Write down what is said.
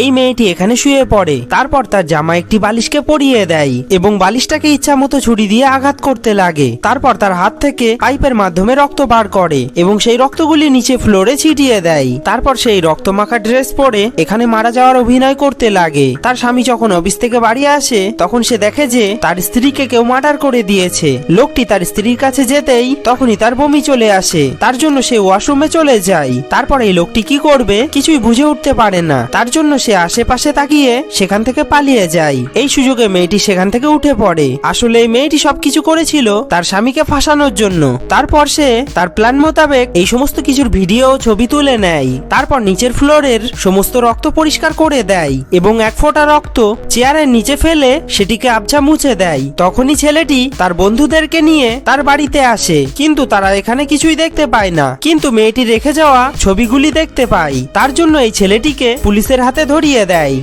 এই মেয়েটি এখানে শুয়ে পড়ে। তারপর তার জামা একটি বালিশকে পরিয়ে দেয় এবং বালিশটাকে ইচ্ছা মতো ছুরি দিয়ে আঘাত করতে লাগে। তারপর তার হাত থেকে পাইপের মাধ্যমে রক্ত বার করে এবং সেই রক্তগুলি নিচে ফ্লোরে ছিটিয়ে দেয়। তারপর সেই রক্তমাখা ড্রেস পরে এখানে মারা যাওয়ার অভিনয় করতে লাগে। তার স্বামী যখন অফিস থেকে বাড়ি আসে, তখন সে দেখে যে তার স্ত্রীকে কেউ মার্ডার করে দিয়েছে। লোকটি তার স্ত্রীর কাছে যেতেই তখনই তার বমি চলে আসে। তার জন্য সে ওয়াশরুমে চলে যায়। তারপর এই লোকটি কি করবে কিছুই বুঝে উঠতে পারে না। তার জন্য সে আশেপাশে তাকিয়ে সেখান থেকে পালিয়ে যায়। এই সুযোগে মেয়েটি সেখান থেকে উঠে পড়ে। আসলে এই মেয়েটি সবকিছু করেছিল তার স্বামীকে ফাঁসানোর জন্য। তারপর সে তার প্ল্যান মোতাবেক এই সমস্ত কিছুর ভিডিও ছবি তুলে নেয়। তারপর নিচের ফ্লোরের সমস্ত রক্ত পরিষ্কার করে দেয় এবং এক ফোঁটা রক্ত চেয়ারের নিচে ফেলে সেটিকে আবছা মুছে দেয়। তখনই ছেলেটি তার বন্ধুদেরকে নিয়ে তার বাড়িতে আসে। কিন্তু তারা এখানে কিছুই দেখতে পায় না। কিন্তু মেয়েটি রেখে যাওয়া ছবিগুলি দেখতে পায়। তার জন্য এই ছেলেটিকে পুলিশের হাতে ধরিয়ে দেয়।